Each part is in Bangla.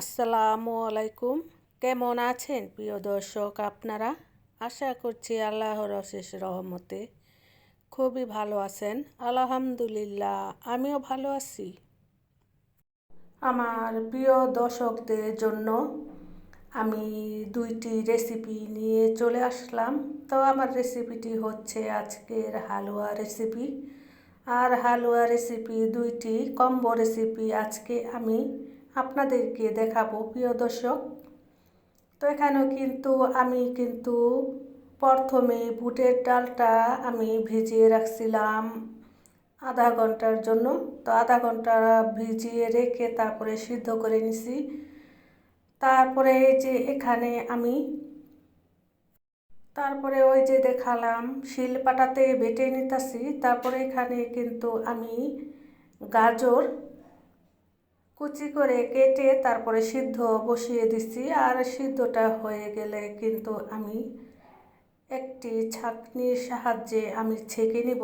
আসসালামু আলাইকুম। কেমন আছেন প্রিয় দর্শক আপনারা? আশা করছি আল্লাহর অশেষ রহমতে খুবই ভালো আছেন। আলহামদুলিল্লাহ, আমিও ভালো আছি। আমার প্রিয় দর্শকদের জন্য আমি দুইটি রেসিপি নিয়ে চলে আসলাম। তো আমার রেসিপিটি হচ্ছে আজকের হালুয়া রেসিপি। আর হালুয়া রেসিপি দুইটি কম্বো রেসিপি আজকে আমি আপনাদেরকে দেখাবো, প্রিয় দর্শক। তো এখানেও কিন্তু আমি কিন্তু প্রথমে বুটের ডালটা আমি ভিজিয়ে রাখছিলাম আধা ঘণ্টার জন্য। তো আধা ঘণ্টা ভিজিয়ে রেখে তারপরে সিদ্ধ করে নিছি। তারপরে যে এখানে আমি তারপরে ওই যে দেখালাম, শিল পাটাতে বেটে নিতেছি। তারপরে এখানে কিন্তু আমি গাজর কুচি করে কেটে তারপরে সিদ্ধ বসিয়ে দিচ্ছি আর সিদ্ধটা হয়ে গেলে কিন্তু আমি একটি ছাঁকনির সাহায্যে আমি ছেঁকে নিব।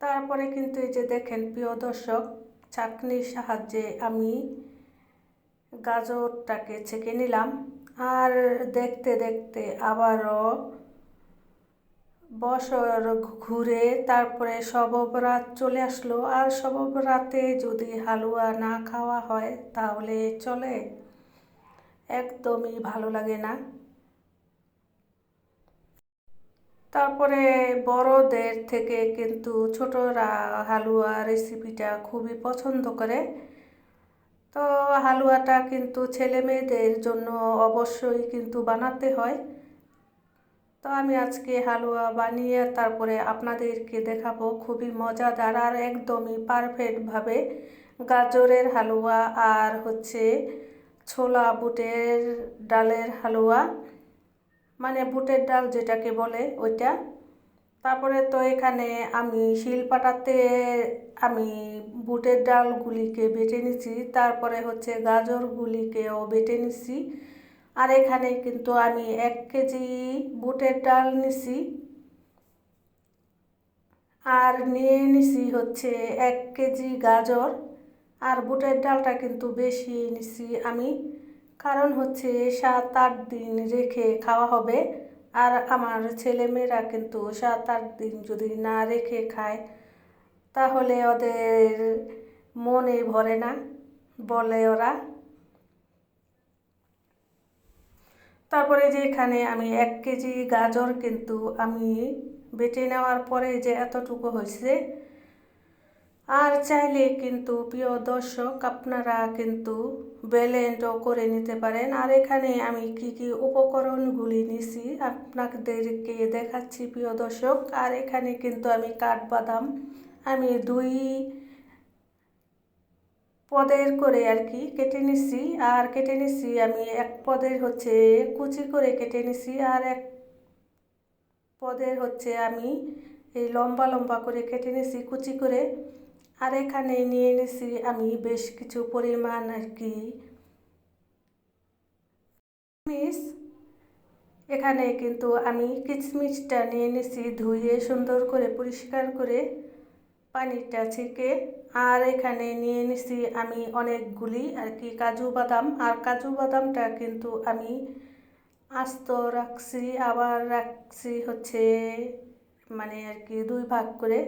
তারপরে কিন্তু এই যে দেখেন, প্রিয় দর্শক, ছাঁকনির সাহায্যে আমি গাজরটাকে ছেঁকে নিলাম। আর দেখতে দেখতে আবারও বছর ঘুরে তারপরে রাত চলে আসলো। আর রাতে যদি হালুয়া না খাওয়া হয়, তাহলে চলে। একদমই ভালো লাগে না। তারপরে বড়দের থেকে কিন্তু ছোটরা হালুয়া রেসিপিটা খুবই পছন্দ করে। তো হালুয়াটা কিন্তু ছেলে মেয়েদের জন্য অবশ্যই কিন্তু বানাতে হয়। তো আমি আজকে হালুয়া বানিয়ে তারপরে আপনাদেরকে দেখাবো খুবই মজাদার আর একদমই পারফেক্টভাবে গাজরের হালুয়া আর হচ্ছে ছোলা বুটের ডালের হালুয়া মানে বুটের ডাল যেটাকে বলে ওইটা। তারপরে তো এখানে আমি শিলপাটাতে আমি বুটের ডালগুলিকে বেটে নিছি, তারপরে হচ্ছে গাজরগুলিকেও বেটে নিছি। আর এখানে কিন্তু আমি এক কেজি বুটের ডাল নিছি। আর নিয়ে নিছি হচ্ছে এক কেজি গাজর। আর বুটের ডালটা কিন্তু বেশি নিছি আমি। কারণ হচ্ছে সাত আট দিন রেখে খাওয়া হবে। আর আমার ছেলেমেয়েরা কিন্তু সাত আট দিন যদি না রেখে খায়, তাহলে ওদের মনে ভরে না, বলে ওরা। তারপরে যে এখানে আমি এক কেজি গাজর কিন্তু আমি বেটে নেওয়ার পরে যে এতটুকু হয়েছে, আর চাইলে কিন্তু প্রিয় দর্শক আপনারা কিন্তু ব্যালেন্ডও করে নিতে পারেন। আর এখানে আমি কি কি উপকরণগুলি নিছি আপনাদেরকে দেখাচ্ছি প্রিয় দর্শক। আর এখানে কিন্তু আমি কাঠবাদাম, আমি দুই পদের করে আর কি কেটে নিছি, আর কেটে নিছি আমি এক পদের হচ্ছে কুচি করে কেটে নিছি, আর এক পদের হচ্ছে আমি এই লম্বা লম্বা করে কেটে নিছি কুচি করে। আর এখানে নিয়ে নিছি আমি বেশ কিছু পরিমাণ আর কি মিস এখানে কিন্তু আমি কিচমিচটা নিয়ে নিছি ধুয়ে সুন্দর করে পরিষ্কার করে পানিটা ছেঁকে আর এখানে নিয়ে নিছি আমি অনেকগুলি আর কি কাজু বাদাম। আর কাজু বাদামটা কিন্তু আমি আস্ত রাখছি, আবার রাখছি হচ্ছে মানে আর কি দুই ভাগ করে।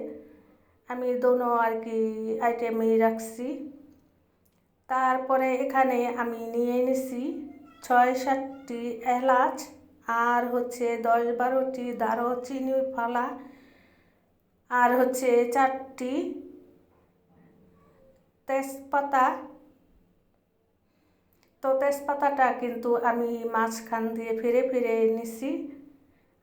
আমি দোনো আর কি আইটেমই রাখছি। তারপরে এখানে আমি নিয়ে নিছি ছয় সাতটি এলাচ আর হচ্ছে দশ বারোটি দারুচিনি ফালা আর হচ্ছে চারটি তেজপাতা, তো তেজপাতাটা কিন্তু আমি মাঝখান দিয়ে ফিরে ফিরে নিছি।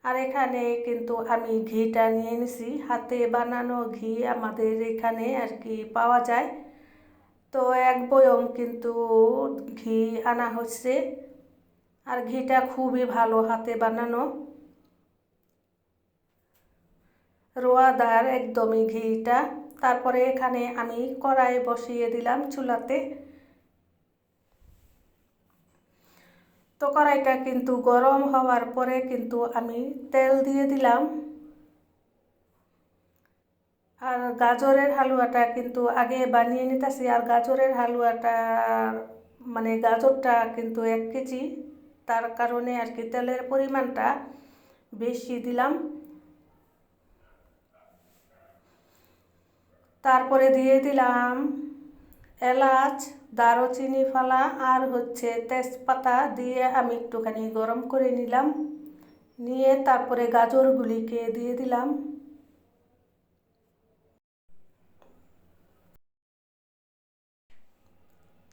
আর এখানে কিন্তু আমি ঘিটা নিয়ে নিছি। হাতে বানানো ঘি আমাদের এখানে আর কি পাওয়া যায়। তো এক বয়ম কিন্তু ঘি আনা হচ্ছে। আর ঘিটা খুবই ভালো হাতে বানানো। রোয়াদার একদমই ঘিটা। তারপরে এখানে আমি কড়াই বসিয়ে দিলাম চুলাতে। তো কড়াইটা কিন্তু গরম হওয়ার পরে কিন্তু আমি তেল দিয়ে দিলাম। আর গাজরের হালুয়াটা কিন্তু আগে বানিয়ে নিতেছি, আর গাজরের হালুয়াটা মানে গাজরটা কিন্তু এক কেজি। তার কারণে আর কি তেলের পরিমাণটা বেশি দিলাম। তারপরে দিয়ে দিলাম এলাচ, দারুচিনি ফালা, আর হচ্ছে তেজপাতা দিয়ে আমি একটুখানি গরম করে নিলাম। নিয়ে তারপরে গাজরগুলিকে দিয়ে দিলাম।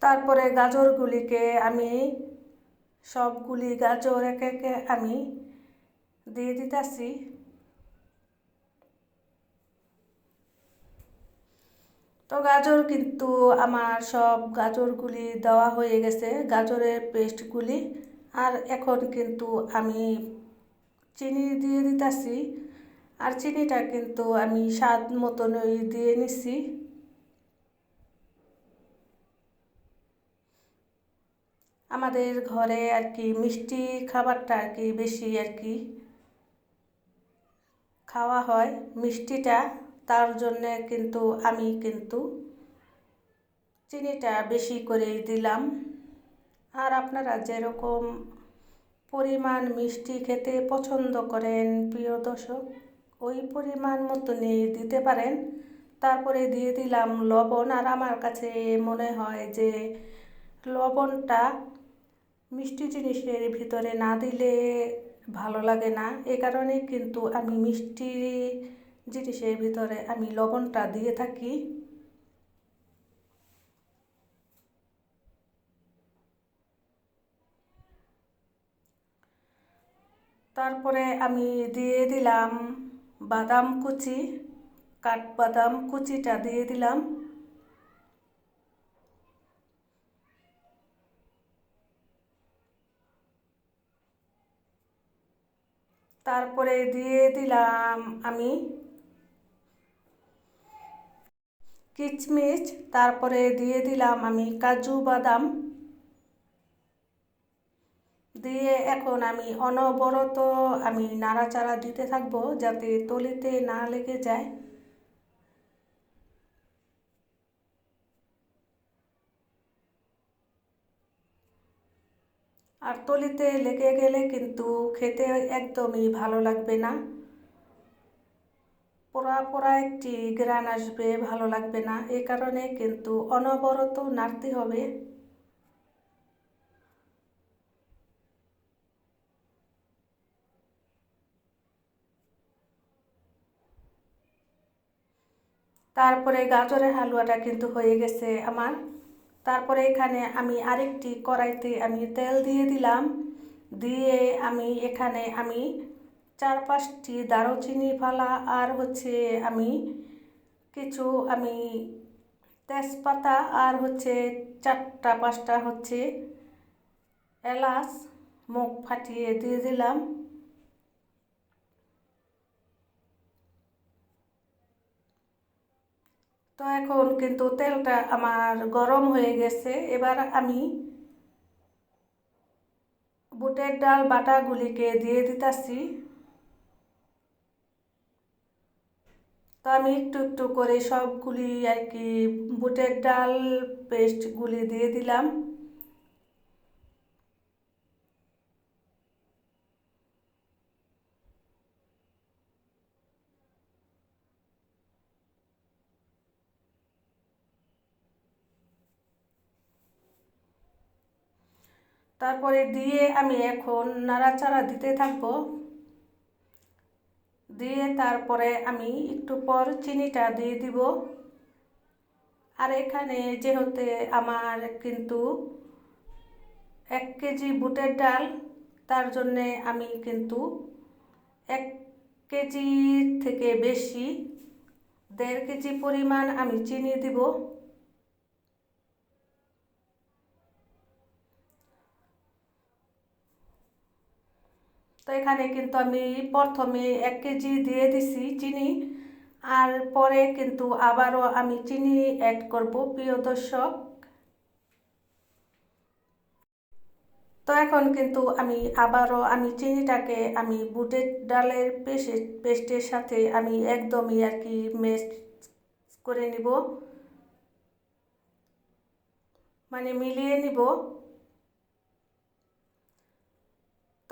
তারপরে গাজরগুলিকে আমি সবগুলি গাজর একে একে আমি দিয়ে দিতেছি। তো গাজর কিন্তু আমার সব গাজরগুলি দেওয়া হয়ে গেছে, গাজরের পেস্টগুলি। আর এখন কিন্তু আমি চিনি দিয়ে দিতেছি, আর চিনিটা কিন্তু আমি স্বাদ মতনই দিয়ে নিছি। আমাদের ঘরে আর কি মিষ্টি খাবারটা আর কি বেশি আর কি খাওয়া হয়, মিষ্টিটা। তার জন্যে কিন্তু আমি কিন্তু চিনিটা বেশি করেই দিলাম। আর আপনারা যেরকম পরিমাণ মিষ্টি খেতে পছন্দ করেন, প্রিয় দর্শক, ওই পরিমাণ মতো মতনই দিতে পারেন। তারপরে দিয়ে দিলাম লবণ। আর আমার কাছে মনে হয় যে লবণটা মিষ্টি জিনিসের ভিতরে না দিলে ভালো লাগে না। এ কারণে কিন্তু আমি মিষ্টি জিনিসের ভিতরে আমি লবণটা দিয়ে থাকি। তারপরে আমি দিয়ে দিলাম বাদাম কুচি, কাঠবাদাম কুচিটা দিয়ে দিলাম। তারপরে দিয়ে দিলাম আমি কিচমিচ, তারপরে দিয়ে দিলাম আমি কাজু বাদাম। দিয়ে এখন আমি অনবরত আমি নাড়াচাড়া দিতে থাকব যাতে তলিতে না লেগে যায়। আর তলিতে লেগে গেলে কিন্তু খেতে একদমই ভালো লাগবে না। পোড়া পোড়া একটি গ্রান আসবে, ভালো লাগবে না। এ কারণে কিন্তু অনবরত নাড়তে হবে। তারপরে গাজরের হালুয়াটা কিন্তু হয়ে গেছে আমার। তারপরে এখানে আমি আরেকটি কড়াইতে আমি তেল দিয়ে দিলাম। দিয়ে আমি এখানে আমি চার পাঁচটি দারুচিনি ফালা, আর হচ্ছে আমি কিছু, আমি তেজপাতা, আর হচ্ছে চারটা, পাঁচটা হচ্ছে এলাচ, মুখ ফাটিয়ে দিয়ে দিলাম। তো এখন কিন্তু তেলটা আমার গরম হয়ে গেছে। এবার আমি বুটের ডাল বাটাগুলিকে দিয়ে দিতেছি। তো আমি একটু একটু করে সবগুলি আর কি বুটের ডাল পেস্টগুলি দিয়ে দিলাম। তারপরে দিয়ে আমি এখন নাড়াচাড়া দিতে থাকব। দিয়ে তারপরে আমি একটু পর চিনিটা দিয়ে দিব। আর এখানে যেহেতু আমার কিন্তু এক কেজি বুটের ডাল, তার জন্যে আমি কিন্তু এক কেজি থেকে বেশি, দেড় কেজি পরিমাণ আমি চিনি দিব। তো এখানে কিন্তু আমি প্রথমে এক কেজি দিয়ে দিছি চিনি, আর পরে কিন্তু আবারও আমি চিনি অ্যাড করব, প্রিয় দর্শক। তো এখন কিন্তু আমি আবারও আমি চিনিটাকে আমি বুটের ডালের পেস্টের পেস্টের সাথে আমি একদমই আর কি মেস্ট করে নিব। মানে মিলিয়ে নিব।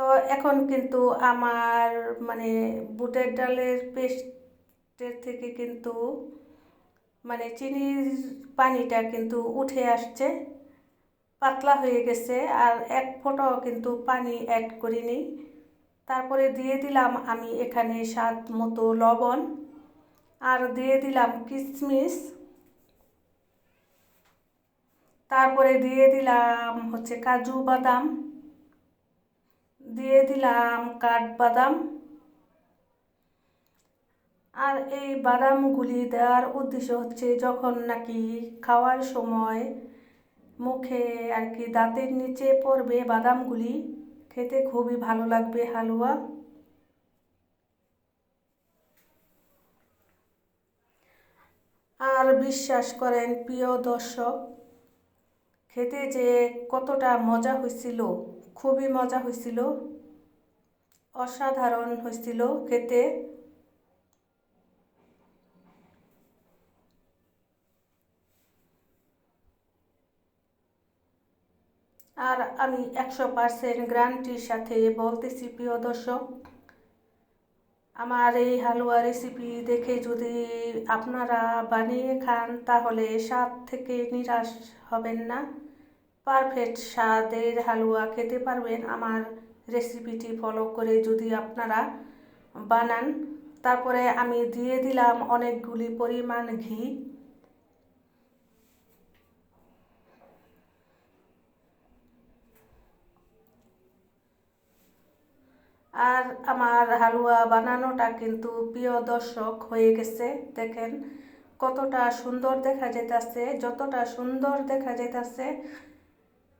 তো এখন কিন্তু আমার মানে বুটের ডালের পেস্টের থেকে কিন্তু মানে চিনির পানিটা কিন্তু উঠে আসছে, পাতলা হয়ে গেছে আর এক ফোঁটাও কিন্তু পানি অ্যাড করিনি। তারপরে দিয়ে দিলাম আমি এখানে স্বাদ মতো লবণ আর দিয়ে দিলাম কিশমিশ তারপরে দিয়ে দিলাম হচ্ছে কাজু বাদাম। দিয়ে দিলাম কাঠবাদাম। আর এই বাদামগুলি দেওয়ার উদ্দেশ্য হচ্ছে যখন নাকি খাওয়ার সময় মুখে আর কি দাঁতের নিচে পড়বে বাদামগুলি, খেতে খুবই ভালো লাগবে হালুয়া। আর বিশ্বাস করেন, প্রিয় দর্শক, খেতে যে কতটা মজা হয়েছিল খুবই মজা হয়েছিল, অসাধারণ হয়েছিল খেতে। আর আমি একশো পারসেন্ট গ্যারান্টির সাথে বলতেছি, প্রিয় দর্শক, আমার এই হালুয়া রেসিপি দেখে যদি আপনারা বানিয়ে খান, তাহলে স্বাদ থেকে নিরাশ হবেন না। পারফেক্ট স্বাদের হালুয়া খেতে পারবেন। আমার রেসিপিটি ফলো করে যদি আপনারা বানান, তারপরে আমি দিয়ে দিলাম অনেকগুলি পরিমাণ ঘি। আর আমার হালুয়া বানানোটা কিন্তু প্রিয় দর্শক হয়ে গেছে। দেখেন কতটা সুন্দর দেখা যেতেছে যতটা সুন্দর দেখা যেতেছে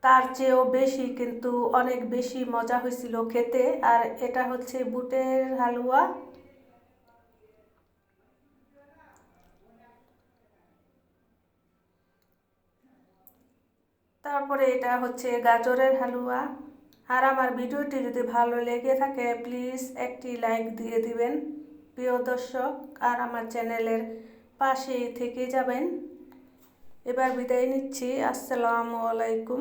তার চেয়েও বেশি কিন্তু অনেক বেশি মজা হয়েছিল খেতে। আর এটা হচ্ছে বুটের হালুয়া। তারপরে এটা হচ্ছে গাজরের হালুয়া। আর আমার ভিডিওটি যদি ভালো লেগে থাকে, প্লিজ একটি লাইক দিয়ে দিবেন, প্রিয় দর্শক, আর আমার চ্যানেলের পাশেই থেকে যাবেন। এবার বিদায় নিচ্ছি। আসসালামু আলাইকুম।